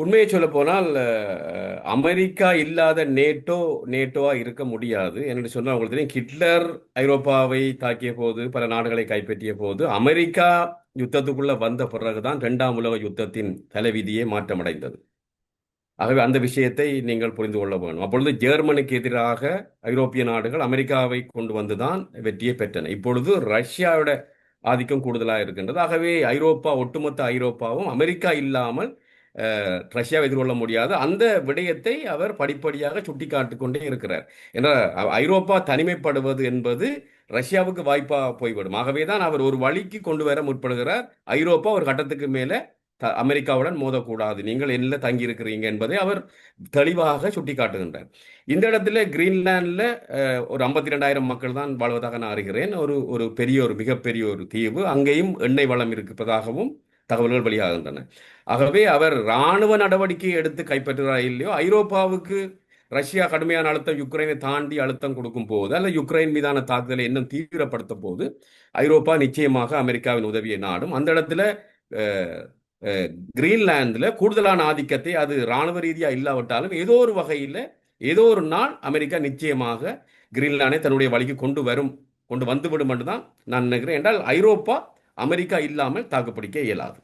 உண்மையை சொல்ல போனால் அமெரிக்கா இல்லாத நேட்டோ நேட்டோவா இருக்க முடியாது. என்று சொன்னால் உங்களுக்கு தெரியும் ஹிட்லர் ஐரோப்பாவை தாக்கிய போது பல நாடுகளை கைப்பற்றிய போது அமெரிக்கா யுத்தத்துக்குள்ள வந்த பிறகுதான் இரண்டாம் உலக யுத்தத்தின் தலைவிதியே மாற்றமடைந்தது. ஆகவே அந்த விஷயத்தை நீங்கள் புரிந்து கொள்ள வேண்டும். அப்பொழுது ஜெர்மனுக்கு எதிராக ஐரோப்பிய நாடுகள் அமெரிக்காவை கொண்டு வந்துதான் வெற்றியை பெற்றன. இப்பொழுது ரஷ்யாவோட ஆதிக்கம் கூடுதலாக இருக்கின்றது. ஆகவே ஐரோப்பா ஒட்டுமொத்த ஐரோப்பாவும் அமெரிக்கா இல்லாமல் ரஷ்யாவை எதிர்கொள்ள முடியாது அந்த விடயத்தை அவர் படிப்படியாக சுட்டிக்காட்டு கொண்டே இருக்கிறார் என்ற ஐரோப்பா தனிமைப்படுவது என்பது ரஷ்யாவுக்கு வாய்ப்பாக போய்விடும். ஆகவே தான் அவர் ஒரு வழிக்கு கொண்டு வர முற்படுகிறார். ஐரோப்பா ஒரு கட்டத்துக்கு மேலே அமெரிக்காவுடன் மோதக்கூடாது. நீங்கள் என்ன தங்கி இருக்கிறீங்க என்பதை அவர் தெளிவாக சுட்டி காட்டுகின்றார் இந்த இடத்துல கிரீன்லாண்டில் ஒரு ஐம்பத்தி ரெண்டாயிரம் மக்கள் தான் வாழ்வதாக நான் அறிகிறேன். ஒரு ஒரு பெரிய ஒரு மிகப்பெரிய ஒரு தீவு. அங்கேயும் எண்ணெய் வளம் இருப்பதாகவும் தகவல்கள் வெளியாகின்றன. ஆகவே அவர் இராணுவ நடவடிக்கை எடுத்து கைப்பற்றுகிறார் இல்லையோ ஐரோப்பாவுக்கு ரஷ்யா கடுமையான அழுத்தம் யுக்ரைனை தாண்டி அழுத்தம் கொடுக்கும் போது அல்ல யுக்ரைன் மீதான தாக்குதலை இன்னும் தீவிரப்படுத்தும் போது ஐரோப்பா நிச்சயமாக அமெரிக்காவின் உதவியை நாடும். அந்த இடத்துல கிரீன்லாந்தில் கூடுதலான ஆதிக்கத்தை அது இராணுவ ரீதியாக இல்லாவிட்டாலும் ஏதோ ஒரு வகையில் ஏதோ ஒரு நாள் அமெரிக்கா நிச்சயமாக கிரீன்லாண்டை தன்னுடைய வழிக்கு கொண்டு வரும் கொண்டு வந்துவிடும் என்று தான் நான் நினைக்கிறேன். என்றால் ஐரோப்பா அமெரிக்கா இல்லாமல் தாக்குப்பிடிக்க இயலாது.